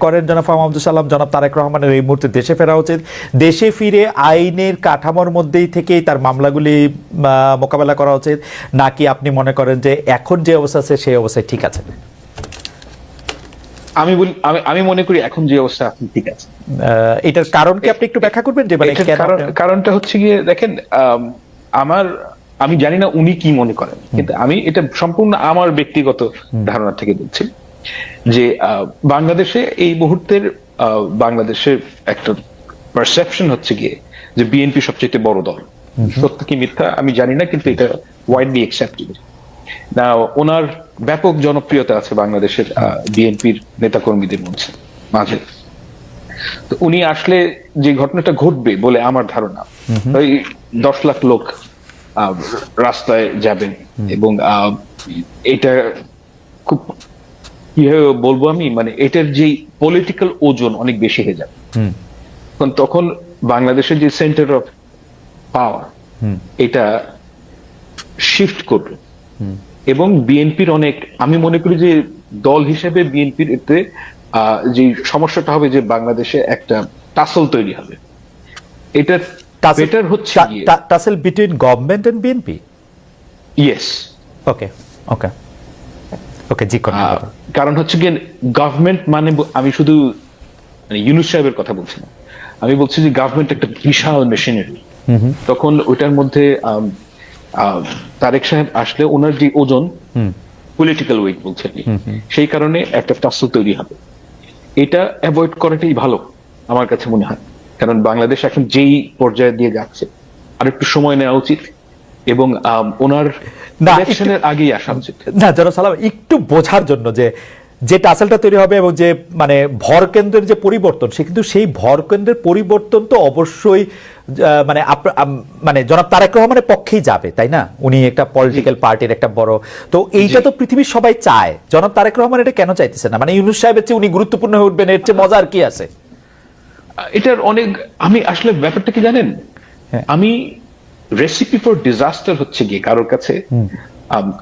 করেন জনাব আহমদুল সালাম। জনাব তারেক রহমানের এই মুহূর্তে দেশে ফেরা উচিত। দেশে ফিরে আইনের কাঠামোর মধ্যেই থেকেই তার মামলাগুলি মোকাবেলা করা উচিত। নাকি আপনি মনে করেন যে এখন যে অবস্থা আছে সেই অবস্থায় ঠিক আছে? আমি বলি আমি আমি মনে করি এখন যে অবস্থা এখন ঠিক আছে। এটার কারণ কি আপনি একটু ব্যাখ্যা করবেন? যে মানে কারণটা হচ্ছে গিয়ে দেখেন আম, আমার আমি জানি না উনি কি মনে করেন। কিন্তু আমি এটা সম্পূর্ণ আমার ব্যক্তিগত ধারণা থেকে বলছি। যে আহ, বাংলাদেশে এই মুহূর্তের বাংলাদেশের একটা পারসেপশন হচ্ছে গিয়ে যে বিএনপি সবচেয়ে বড় দল। সত্য কি মিথ্যা আমি জানি না কিন্তু এটা ওয়াইডলি অ্যাকসেপ্টেড না ওনার ব্যাপক জনপ্রিয়তা আছে বাংলাদেশের বিএনপির নেতাকর্মীদের মধ্যে মাঝে। তো উনি আসলে যে ঘটনাটা ঘটবে বলে আমার ধারণা ওই দশ লাখ লোক আহ, রাস্তায় যাবেন এবং আহ, এটা খুব কীভাবে বলব আমি? মানে এটার যে পলিটিক্যাল ওজন অনেক বেশি হয়ে যাবে। তখন বাংলাদেশের যে সেন্টার অফ পাওয়ার এটা শিফট করবে। এবং বিএনপির অনেক আমি মনে করি যে দল হিসেবে বিএনপির এতে আহ, যে সমস্যাটা হবে যে বাংলাদেশে একটা টাসল তৈরি হবে। এটা বেটার হচ্ছে tussle between government and BNP yes okay okay okay জি কারণ হচ্ছে গিয়ে গভর্নমেন্ট মানে আমি শুধু মানে ইউনুস সাহেবের কথা বলছি না। আমি বলছি যে গভর্নমেন্ট একটা বিশাল মেশিনারি তখন ওইটার মধ্যে তারেক সাহেব আসলে ওনার যে ওজন পলিটিক্যাল ওয়েট বলছেন সেই কারণে একটা টাসল তৈরি হবে। এটা অ্যাভয়েড করাটাই ভালো আমার কাছে মনে হয়। কারণ বাংলাদেশ এখন যেই পর্যায়ে দিয়ে যাচ্ছে আর একটু সময় নেওয়া উচিত। এবং ওনার ইলেকশনের আগেই আসা উচিত না জনাব সালাম একটু বোঝার জন্য যে যে টাসেলটা তৈরি হবে এবং যে মানে ভর কেন্দ্রের যে পরিবর্তন সে কিন্তু সেই ভর কেন্দ্রের পরিবর্তন তো অবশ্যই মানে মানে জনাব তারেক রহমানের পক্ষেই যাবে তাই না? উনি একটা পলিটিক্যাল পার্টির একটা বড় তো এইটা তো পৃথিবীর সবাই চায়। জনাব তারেক রহমান এটা কেন চাইতেছে না? মানে ইউনুস সাহেবের চেয়ে উনি গুরুত্বপূর্ণ হয়ে উঠবেন এর চেয়ে মজার কি আছে? এটার অনেক আমি আসলে ব্যাপারটা কি জানেন? হ্যাঁ। আমি রেসিপি ফর ডিজাস্টার হচ্ছে গিয়ে কারোর কাছে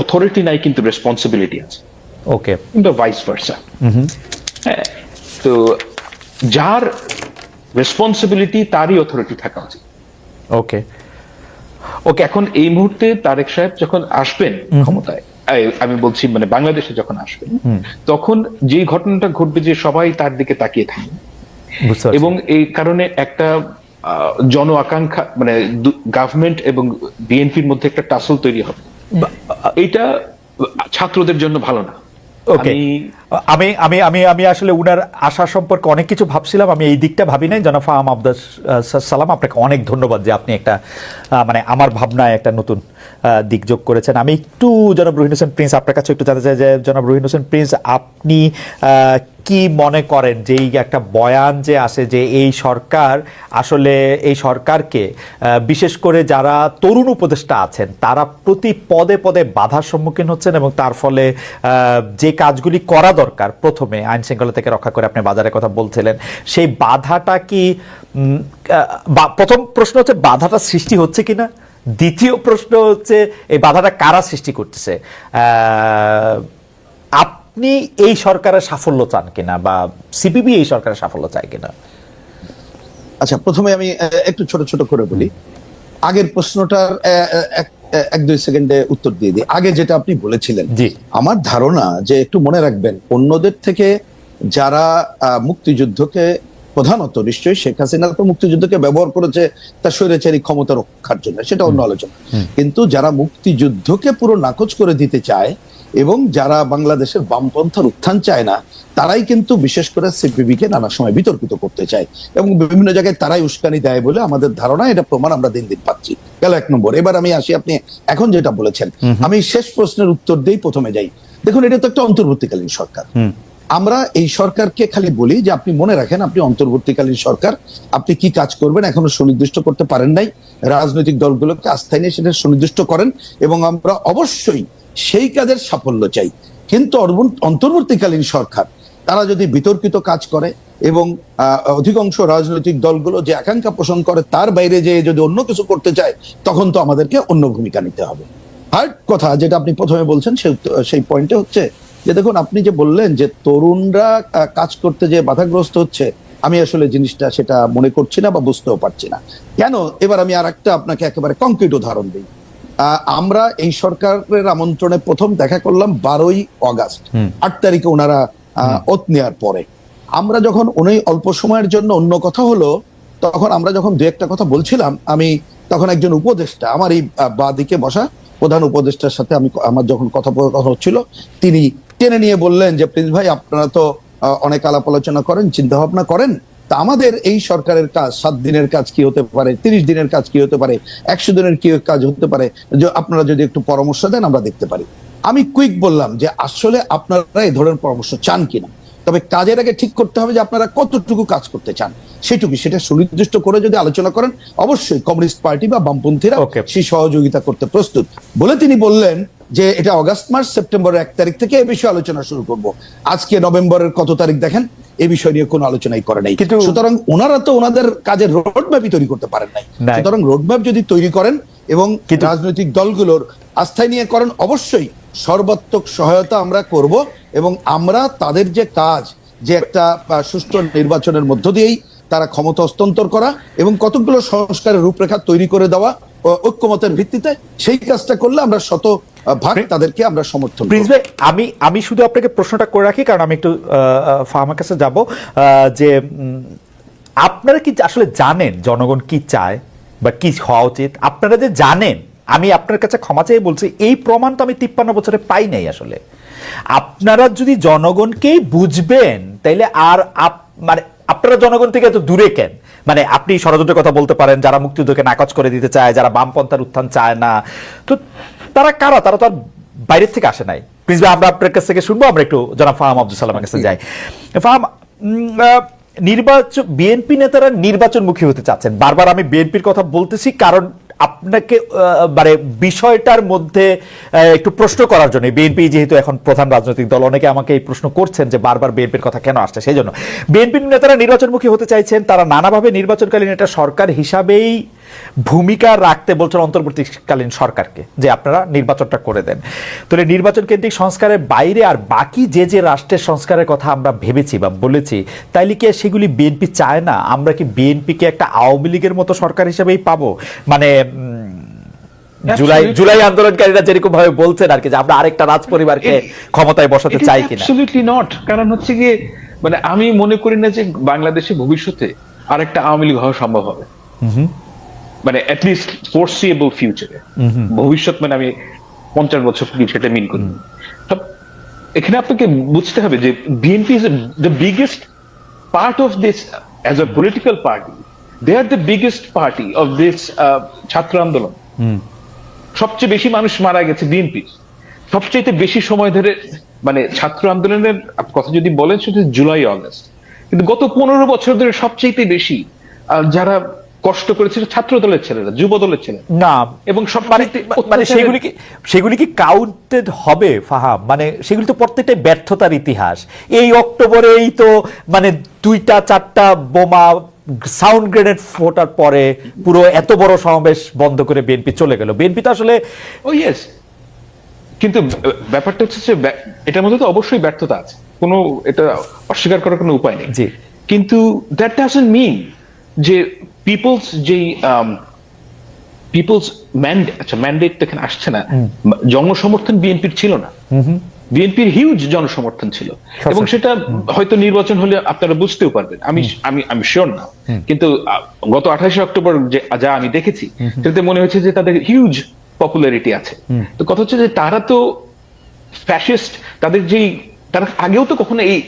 অথরিটি নাই কিন্তু রেসপন্সিবিলিটি আছে। ওকে কিন্তু ভাইস ভার্সা হ্যাঁ তো যার রেসপন্সিবিলিটি তারই অথরিটি থাকা উচিত। ওকে ওকে এখন এই মুহূর্তে তারেক সাহেব যখন আসবেন ক্ষমতায় আমি বলছি মানে বাংলাদেশে যখন আসবেন তখন যে ঘটনাটা ঘটবে যে সবাই তার দিকে তাকিয়ে থাকবে। এবং এই কারণে একটা জন আকাঙ্ক্ষা মানে গভর্নমেন্ট এবং বিএনপির মধ্যে একটা টাসল তৈরি হবে। এটা ছাত্রদের জন্য ভালো না। ওকে আমি আমি আমি আমি আমি আসলে উনার আশা সম্পর্কে অনেক কিছু ভাবছিলাম, আমি এই দিকটা ভাবি নাই। জনাব ফাহাম আব্দাস সালাম, আপনাকে অনেক ধন্যবাদ যে আপনি একটা মানে আমার ভাবনায় একটা নতুন দিক যোগ করেছেন। আমি একটু, জনাব রহিন হোসেন প্রিন্স, আপনার কাছে একটু জানতে চাই যে, জনাব রহিন হোসেন প্রিন্স, আপনি কি মনে করেন যে এই একটা বয়ান যে আসে যে এই সরকার আসলে, এই সরকারকে বিশেষ করে যারা তরুণ উপদেষ্টা আছেন, তারা প্রতি পদে পদে বাধার সম্মুখীন হচ্ছেন এবং তার ফলে যে কাজগুলি করা দরকার প্রথমে আইন শৃঙ্খলা থেকে রক্ষা করে আপনি বাজারের কথা বলছিলেন। সেই বাধাটা কি প্রথম প্রশ্ন হচ্ছে বাধাটা সৃষ্টি হচ্ছে কিনা? দ্বিতীয় প্রশ্ন হচ্ছে এই বাধাটা কারা সৃষ্টি করতেছে? আপনি এই সরকারের সাফল্য চান কিনা বা সিপিবি এই সরকারের সাফল্য চায় কিনা? আচ্ছা প্রথমে আমি একটু ছোট ছোট করে বলি। আগের প্রশ্নটার এক এক দুই সেকেন্ডে উত্তর দিয়ে দিই। আগে যেটা আপনি বলেছিলেন জি। আমার ধারণা যে একটু মনে রাখবেন অন্যদের থেকে যারা মুক্তিযুদ্ধকে প্রধানত নিশ্চয়ই শেখ হাসিনা তো মুক্তিযুদ্ধকে ব্যবহার করেছে তার স্বৈরাচারী ক্ষমতা রক্ষার জন্য সেটা অন্য আলোচনা। কিন্তু যারা মুক্তিযুদ্ধকে পুরো নাকচ করে দিতে চায় এবং যারা বাংলাদেশের বামপন্থার উত্থান চায় না তারাই কিন্তু বিশেষ করে সিপিবি কে নানা সময় বিতর্কিত করতে চায়। এবং বিভিন্ন জায়গায় তারাই উস্কানি দেয় বলে আমাদের ধারণা এটা প্রমাণ আমরা দিন দিন পাচ্ছি। গেল এক নম্বর। এবার আমি আসি আপনি এখন যেটা বলেছেন। আমি শেষ প্রশ্নের উত্তর দিয়েই প্রথমে যাই। দেখুন এটা তো একটা অন্তর্বর্তীকালীন সরকার। আমরা এই সরকারকে খালি বলি যে আপনি মনে রাখেন আপনি অন্তর্বর্তীকালীন সরকার আপনি কি কাজ করবেন এখনও সুনির্দিষ্ট করতে পারেন নাই। রাজনৈতিক দলগুলোকে আস্থায় নিয়ে সেটা সুনির্দিষ্ট করেন এবং আমরা অবশ্যই সেই কাজের সাফল্য চাই। কিন্তু অন্তর্বর্তীকালীন সরকার, তারা যদি বিতর্কিত কাজ করে এবং অধিকাংশ রাজনৈতিক দলগুলো যে আকাঙ্ক্ষা পোষণ করে তার বাইরে যে যদি অন্য কিছু করতে চায়, তখন তো আমাদেরকে অন্য ভূমিকা নিতে হবে। আর কথা যেটা আপনি প্রথমে বলছেন সেই পয়েন্টে হচ্ছে যে দেখুন, আপনি যে বললেন যে তরুণরা কাজ করতে যে বাধাগ্রস্ত হচ্ছে, আমি আসলে জিনিসটা সেটা মনে করছি না বা বুঝতেও পারছি না। কেন? এবার আমি আর একটা আপনাকে একেবারে কংক্রিট উদাহরণ দিই। আমরা এই সরকারের আমন্ত্রণে প্রথম দেখা করলাম বারোই অগাস্ট। আট তারিখে ওনারা ওত নেওয়ার পরে। আমরা যখন উনি অল্প সময়ের জন্য অন্য কথা হলো তখন আমরা যখন দু একটা কথা বলছিলাম আমি তখন একজন উপদেষ্টা আমার এই বা দিকে বসা প্রধান উপদেষ্টার সাথে আমি আমার যখন কথা কথা হচ্ছিল তিনি টেনে নিয়ে বললেন যে প্রিন্স ভাই আপনারা তো অনেক আলাপ আলোচনা করেন চিন্তা ভাবনা করেন তা আমাদের এই সরকারের কাজ সাত দিনের কাজ কি হতে পারে তিরিশ দিনের কাজ কি হতে পারে একশো দিনের কি কাজ হতে পারে যে আপনারা যদি একটু পরামর্শ দেন আমরা দেখতে পারি। আমি কুইক বললাম যে আসলে আপনারা এই ধরনের পরামর্শ চান কিনা। তবে কাজের আগে ঠিক করতে হবে যে আপনারা কতটুকু কাজ করতে চান। সেটুকু সেটা সুনির্দিষ্ট করে যদি আলোচনা করেন অবশ্যই কমিউনিস্ট পার্টি বা বামপন্থীরা. সেই সহযোগিতা করতে প্রস্তুত। বলে তিনি বললেন যে এটা অগাস্ট মাস সেপ্টেম্বরের এক তারিখ থেকে এ বিষয়ে আলোচনা শুরু করব। আজকে নভেম্বরের কত তারিখ দেখেন? এ বিষয় নিয়ে কোনো আলোচনাই করে নাই কিন্তু- সুতরাং ওনারা তো ওনাদের কাজের রোড ম্যাপই তৈরি করতে পারেন নাই। সুতরাং রোড ম্যাপ যদি তৈরি করেন এবং রাজনৈতিক দলগুলোর আস্থায় নিয়ে করেন অবশ্যই সর্বাত্মক সহায়তা আমরা করব এবং আমরা তাদের যে কাজ যে একটা সুষ্ঠু নির্বাচনের মধ্য দিয়েই তারা ক্ষমতা হস্তান্তর করা এবং কতগুলো সংস্কারের রূপরেখা তৈরি করে দেওয়া ঐক্যমতের ভিত্তিতে সেই কাজটা করলে আমরা শত ভাগ তাদেরকে আমরা সমর্থন প্রিন্স ভাই আমি আমি শুধু আপনাকে প্রশ্নটা করে রাখি কারণ আমি একটু ফার্মার কাছে যাব যে আপনারা কি আসলে জানেন জনগণ কি চায় বা কি হওয়া উচিত? আপনারা যে জানেন আমি আপনার কাছে ক্ষমা চেয়ে বলছি এই প্রমাণ তো আমি তিপ্পান্ন বছরে পাই নাই আসলে। আপনারা যদি জনগণকেই বুঝবেন তাইলে আর মানে আপনারা জনগণ থেকে এত দূরে কেন? মানে আপনি ষড়যন্ত্রের কথা বলতে পারেন যারা মুক্তিযুদ্ধকে নাকচ করে দিতে চায় যারা বামপন্থার উত্থান চায় না। তো তারা কারা? তারা তো আর বাইরের থেকে আসে নাই। প্লিজ ভাই আমরা আপনার কাছ থেকে শুনব আমরা একটু জনাব ফাহাম আব্দুল সালামের কাছে যাই। ফাহাম নির্বাচন বিএনপি নেতারা নির্বাচনমুখী হতে চাচ্ছেন। বারবার আমি বিএনপির কথা বলতেছি কারণ আপনাকে মানে বিষয়টার মধ্যে একটু প্রশ্ন করার জন্য। বিএনপি যেহেতু এখন প্রধান রাজনৈতিক দল, অনেকে আমাকে এই প্রশ্ন করছেন যে বারবার বিএনপির কথা কেন আসছে, সেই জন্য। বিএনপির নেতারা নির্বাচনমুখী হতে চাইছেন, তারা নানাভাবে নির্বাচনকালীন একটা সরকার হিসাবেই ভূমিকা রাখতে বলছেন অন্তর্বর্তীকালীন সরকারকে যে আপনারা নির্বাচনটা করে দেন। তাহলে নির্বাচন কেন্দ্রিক সংস্কারের বাইরে আর বাকি যে যে রাষ্ট্রের সংস্কারের কথা আমরা ভেবেছি বা বলেছি তাইলে কি সেগুলি বিএনপি চায় না? আমরা কি বিএনপিকে একটা আওয়ামী লীগের মতো সরকার হিসেবেই পাবো? মানে জুলাই জুলাই আন্দোলনকারীরা যেরকম ভাবে বলছেন আর কি যে আমরা আরেকটা রাজ পরিবারকে ক্ষমতায় বসাতে চাই কিনা। অ্যাবসলিউটলি নট কারণ হচ্ছে গিয়ে মানে আমি মনে করি না যে বাংলাদেশে ভবিষ্যতে আরেকটা আওয়ামী লীগ হওয়া সম্ভব হবে। মানে অ্যাটলিস্ট ফোরসিয়েবল ফিউচারে ভবিষ্যৎ মানে আমি পঞ্চাশ বছর কি সেটা মিন করি। এখানে আপনাকে বুঝতে হবে যে BNP is the biggest part of this as a political party they are the biggest party of this ছাত্র আন্দোলন। সবচেয়ে বেশি মানুষ মারা গেছে বিএনপি সবচেয়ে বেশি সময় ধরে মানে ছাত্র আন্দোলনের কথা যদি বলেন সেটা জুলাই আগস্ট কিন্তু গত পনেরো বছর ধরে সবচেয়ে বেশি যারা কষ্ট করেছিল ছাত্র দলের ছেলেরা যুব দলের ছেলেরা। না এবং সব মানে মানে সেগুলি কি সেগুলি কি কাউন্টেড হবে ফাহাম? মানে সেগুলি তো প্রত্যেকটাই ব্যর্থতার ইতিহাস। এই অক্টোবরেই তো মানে দুইটা চারটা বোমা সাউন্ড গ্রেনেড ফোটার পরে পুরো এত বড় সমাবেশ বন্ধ করে বিএনপি চলে গেল। বিএনপি তো আসলে ও ইয়েস কিন্তু ব্যাপারটা হচ্ছে যে এটার মধ্যে তো অবশ্যই ব্যর্থতা আছে। কোনো এটা অস্বীকার করার কোনো উপায় নেই। জি। কিন্তু দ্যাট ডাজন্ট মিন যে পিপলস যেই পিপলস ম্যান্ডেট আচ্ছা ম্যান্ডেট এখানে আসছে না। জনসমর্থন বিএনপির ছিল না। বিএনপির হিউজ জনসমর্থন ছিল। এবং সেটা হয়তো নির্বাচন হলে আপনারা বুঝতেও পারবেন। আমি আমি আমি শিওর না। কিন্তু গত আঠাশে অক্টোবর যে যা আমি দেখেছি সেটাতে মনে হয়েছে যে তাদের হিউজ পপুলারিটি আছে। তো কথা হচ্ছে যে তারা তো ফ্যাসিস্ট তাদের যেই তারা আগেও তো কখনো এই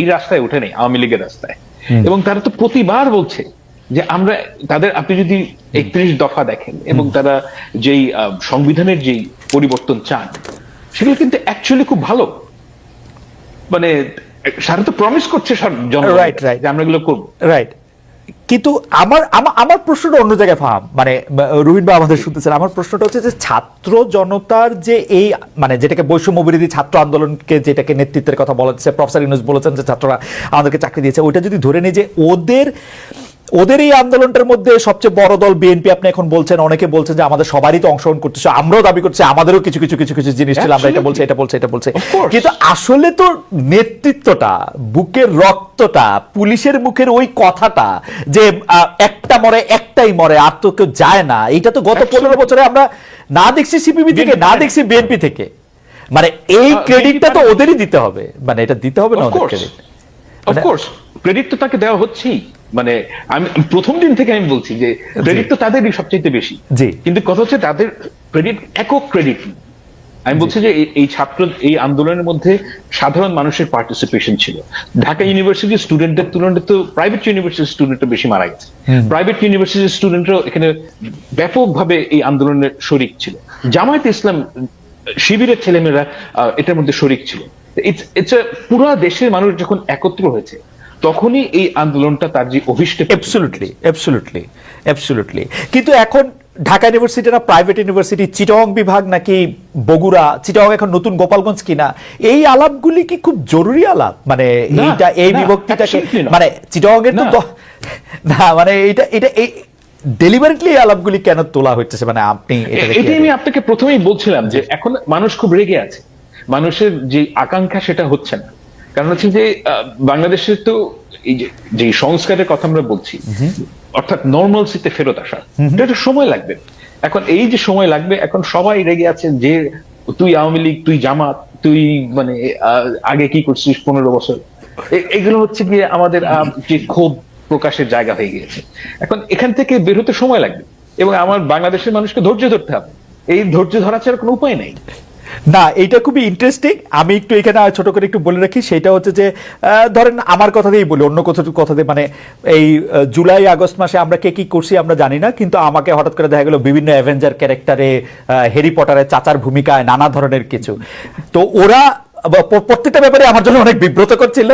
এই রাস্তায় ওঠে নেই আওয়ামী লীগের রাস্তায়। এবং তারা তো প্রতিবার বলছে যে আমরা তাদের আপনি যদি একত্রিশ দফা দেখেন এবং তারা যেই সংবিধানের যেই পরিবর্তন চান সেগুলো কিন্তু অ্যাকচুয়ালি খুব ভালো। মানে সারা তো প্রমিস করছে right. যে আমরা এগুলো করব। রাইট কিন্তু আমার আমার- আমার প্রশ্নটা অন্য জায়গায় ফাহাম। মানে রুহিন বা আমাদের শুনতেছেন। আমার প্রশ্নটা হচ্ছে যে ছাত্র জনতার যে এই মানে যেটাকে বৈষম্য বিরোধী ছাত্র আন্দোলনকে যেটাকে নেতৃত্বের কথা বলা হচ্ছে প্রফেসর ইউনুস বলেছেন যে ছাত্ররা আমাদেরকে চাকরি দিয়েছে ওইটা যদি ধরে নিই যে ওদের ওদের এই আন্দোলনটার মধ্যে সবচেয়ে বড় দল বিএনপি আপনি এখন বলছেন অনেকে বলছেন যে আমাদের সবারই তো অংশগ্রহণ করতেছে আমরাও দাবি করছি আমাদেরও কিছু কিছু কিছু কিছু জিনিস ছিল আমরা এটা বলছি এটা বলছি এটা বলছি। কিন্তু আসলে তো নেতৃত্বটা বুকের রক্তটা পুলিশের মুখের ওই কথাটা যে একটা মরে একটাই মরে আর তো কেউ যায় না এটা তো গত. পনেরো বছরে আমরা না দেখছি সিপিবি থেকে না দেখছি বিএনপি থেকে। মানে এই ক্রেডিটটা তো ওদেরই দিতে হবে। মানে এটা দিতে হবে না ওদের ক্রেডিট অফকোর্স ক্রেডিট তো তাকে দেওয়া হচ্ছেই। মানে আমি প্রথম দিন থেকে আমি বলছি যে ক্রেডিট তো তাদেরই সবচেয়ে বেশি। কিন্তু কথা হচ্ছে তাদের ক্রেডিট একক ক্রেডিট আমি বলছি যে এই- ছাত্র এই আন্দোলনের মধ্যে সাধারণ মানুষের পার্টিসিপেশন ছিল। ঢাকা ইউনিভার্সিটির স্টুডেন্টদের তুলনায় তো প্রাইভেট ইউনিভার্সিটির স্টুডেন্টরা বেশি মারা গেছে। প্রাইভেট ইউনিভার্সিটির স্টুডেন্টরাও এখানে ব্যাপকভাবে এই আন্দোলনের শরিক ছিল। জামায়াত ইসলাম শিবিরের ছেলেমেয়েরা এটার মধ্যে শরিক ছিল। ইটস পুরো দেশের মানুষ যখন একত্র হয়েছে তখনই এই আন্দোলনটা তার যে অভিষ্টে অ্যাবসলুটলি অ্যাবসলুটলি অ্যাবসলুটলি কিন্তু এখন ঢাকা ইউনিভার্সিটি না প্রাইভেট ইউনিভার্সিটি চিটং বিভাগ নাকি বগুড়া চিটং এখন নতুন গোপালগঞ্জ কিনা এই আলাপগুলি কি খুব জরুরি আলাপ? মানে এইটা এই না, বিভক্তিটাকে মানে চিটং এর তো না। মানে এটা এটা এই ডেলিভারিটলি এই আলাপগুলি কেন তোলা হচ্ছে মানে আপনি এটাই আমি আপনাকে প্রথমেই বলছিলাম যে এখন মানুষ খুব রেগে আছে। মানুষের যে আকাঙ্ক্ষা সেটা হচ্ছে না। কারণ হচ্ছে যে বাংলাদেশের তো এই যে সংস্কারের কথা আমরা বলছি অর্থাৎ নর্মালসিতে ফেরত আসা এটা একটা সময় লাগবে। এখন এই যে সময় লাগবে এখন সবাই রেগে আছে যে তুই আওয়ামী লীগ তুই জামাত তুই মানে আগে কি করছিস পনেরো বছর? এগুলো হচ্ছে গিয়ে আমাদের যে ক্ষোভ প্রকাশের জায়গা হয়ে গিয়েছে। এখন এখান থেকে বের হতে সময় লাগবে। এবং আমার বাংলাদেশের মানুষকে ধৈর্য ধরতে হবে। এই ধৈর্য ধরা ছাড়া কোনো উপায় নেই। না এটা খুবই ইন্টারেস্টিং আমি একটু এখানে ছোট করে একটু বলে রাখি, সেটা হচ্ছে যে ধরেন আমার কথাতেই বলি, অন্য কথা কথাতে মানে এই জুলাই, আগস্ট মাসে আমরা কে কী করছি আমরা জানি না, কিন্তু আমাকে হঠাৎ করে দেখা গেলো বিভিন্ন অ্যাভেঞ্জার ক্যারেক্টারে হ্যারি পটারের চাচার ভূমিকায় নানা ধরনের কিছু। তো ওরা প্রত্যেকটা ব্যাপারে আমার জন্য অনেক বিব্রতকর ছিল।